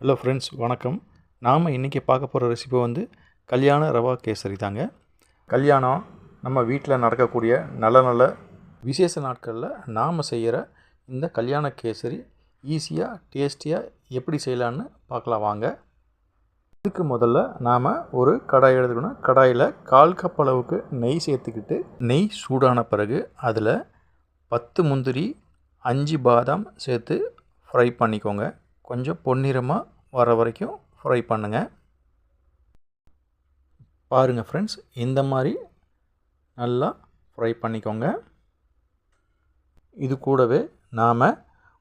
Hello friends வணக்கம். நாம் இன்றைக்கி பார்க்க போகிற ரெசிபி வந்து கல்யாண ரவா கேசரி தாங்க. கல்யாணம் நம்ம வீட்டில் நடக்கக்கூடிய நல்ல நல்ல விசேஷ நாட்களில் நாம் செய்கிற இந்த கல்யாண கேசரி ஈஸியாக டேஸ்டியாக எப்படி செய்யலான்னு பார்க்கலாம் வாங்க. இதுக்கு முதல்ல நாம் ஒரு கடாய் எடுத்துக்கணும். கடாயில் கால் கப் அளவுக்கு நெய் சேர்த்துக்கிட்டு நெய் சூடான பிறகு அதில் பத்து முந்திரி அஞ்சு பாதாம் சேர்த்து ஃப்ரை பண்ணிக்கோங்க. கொஞ்சம் பொன்னிறமாக வர வரைக்கும் ஃப்ரை பண்ணுங்கள் பாருங்கள் ஃப்ரெண்ட்ஸ் இந்த மாதிரி நல்லா ஃப்ரை பண்ணிக்கோங்க. இது கூடவே நாம்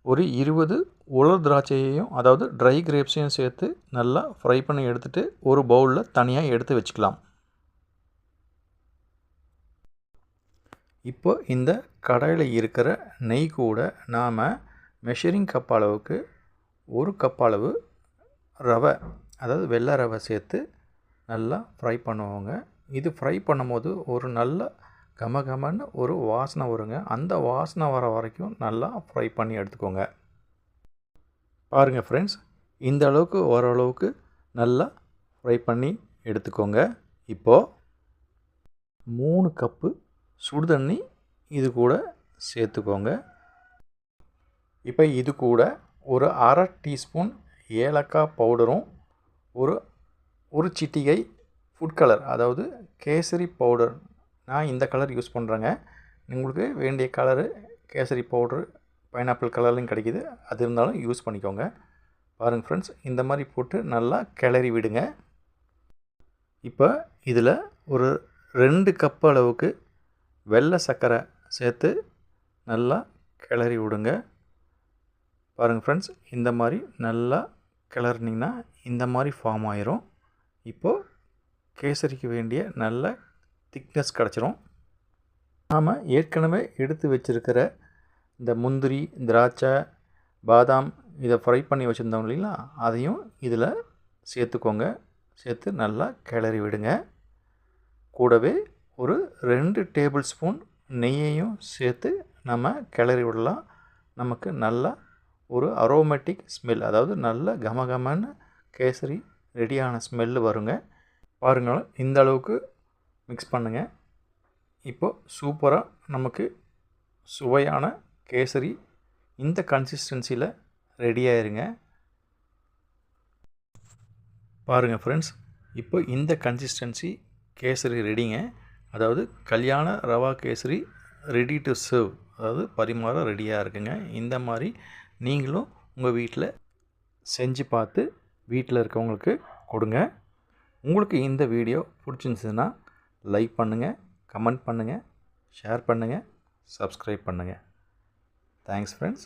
ஒரு இருபது உலர் திராட்சையையும் அதாவது ட்ரை கிரேப்ஸையும் சேர்த்து நல்லா ஃப்ரை பண்ணி எடுத்துகிட்டு ஒரு பவுலில் தனியாக எடுத்து வச்சுக்கலாம். இப்போ இந்த கடையில் இருக்கிற நெய் கூட நாம் மெஷரிங் கப் அளவுக்கு ஒரு கப் அளவு ரவை அதாவது வெள்ளை ரவை சேர்த்து நல்லா ஃப்ரை பண்ணுவோங்க. இது ஃப்ரை பண்ணும்போது ஒரு நல்ல கமகமன்னு ஒரு வாசனை வருங்க. அந்த வாசனை வர வரைக்கும் நல்லா ஃப்ரை பண்ணி எடுத்துக்கோங்க. பாருங்கள் ஃப்ரெண்ட்ஸ் இந்த அளவுக்கு ஓரளவுக்கு நல்லா ஃப்ரை பண்ணி எடுத்துக்கோங்க. இப்போது மூணு கப்பு சுடு தண்ணி இது கூட சேர்த்துக்கோங்க. இப்போ இது கூட ஒரு அரை டீஸ்பூன் ஏலக்காய் பவுடரும் ஒரு ஒரு சிட்டிகை ஃபுட் கலர் அதாவது கேசரி பவுடர். நான் இந்த கலர் யூஸ் பண்ணுறேங்க உங்களுக்கு வேண்டிய கலரு கேசரி பவுட்ரு பைனாப்பிள் கலர்லையும் கிடைக்கிது. அது இருந்தாலும் யூஸ் பண்ணிக்கோங்க. பாருங்கள் ஃப்ரெண்ட்ஸ் இந்த மாதிரி போட்டு நல்லா கிளறி விடுங்க. இப்போ இதில் ஒரு ரெண்டு கப் அளவுக்கு வெள்ளை சர்க்கரை சேர்த்து நல்லா கிளறி விடுங்க. பாருங்கள் ஃப்ரெண்ட்ஸ் இந்த மாதிரி நல்லா கிளறினிங்கன்னா இந்த மாதிரி ஃபார்ம் ஆயிரும். இப்போது கேசரிக்கு வேண்டிய நல்ல திக்னஸ் கிடச்சிரும். நாம் ஏற்கனவே எடுத்து வச்சுருக்கிற இந்த முந்திரி திராட்சை பாதாம் இதை ஃப்ரை பண்ணி வச்சுருந்தோம் இல்லைங்களா? அதையும் இதில் சேர்த்துக்கோங்க. சேர்த்து நல்லா கிளறி விடுங்க. கூடவே ஒரு ரெண்டு டேபிள் ஸ்பூன் நெய்யையும் சேர்த்து நம்ம கிளறி விடலாம். நமக்கு நல்லா ஒரு அரோமேட்டிக் ஸ்மெல் அதாவது நல்ல கமகமான கேசரி ரெடியான ஸ்மெல்லு வருங்க. பாருங்கள் இந்த அளவுக்கு மிக்ஸ் பண்ணுங்கள் இப்போது சூப்பராக நமக்கு சுவையான கேசரி இந்த கன்சிஸ்டன்சியில் ரெடியாயிருங்க பாருங்கள் ஃப்ரெண்ட்ஸ் இப்போ இந்த கன்சிஸ்டன்சி கேசரி ரெடிங்க அதாவது கல்யாண rava kesari ready to serve அதாவது பரிமாற ரெடியாக இருக்குங்க. இந்த மாதிரி நீங்களும் உங்கள் வீட்டில் செஞ்சு பார்த்து வீட்டில் இருக்கவங்களுக்கு கொடுங்க. உங்களுக்கு இந்த வீடியோ பிடிச்சிருந்துச்சுன்னா லைக் பண்ணுங்கள் கமெண்ட் பண்ணுங்கள் ஷேர் பண்ணுங்கள் சப்ஸ்கிரைப் பண்ணுங்கள் தேங்க்ஸ் ஃப்ரெண்ட்ஸ்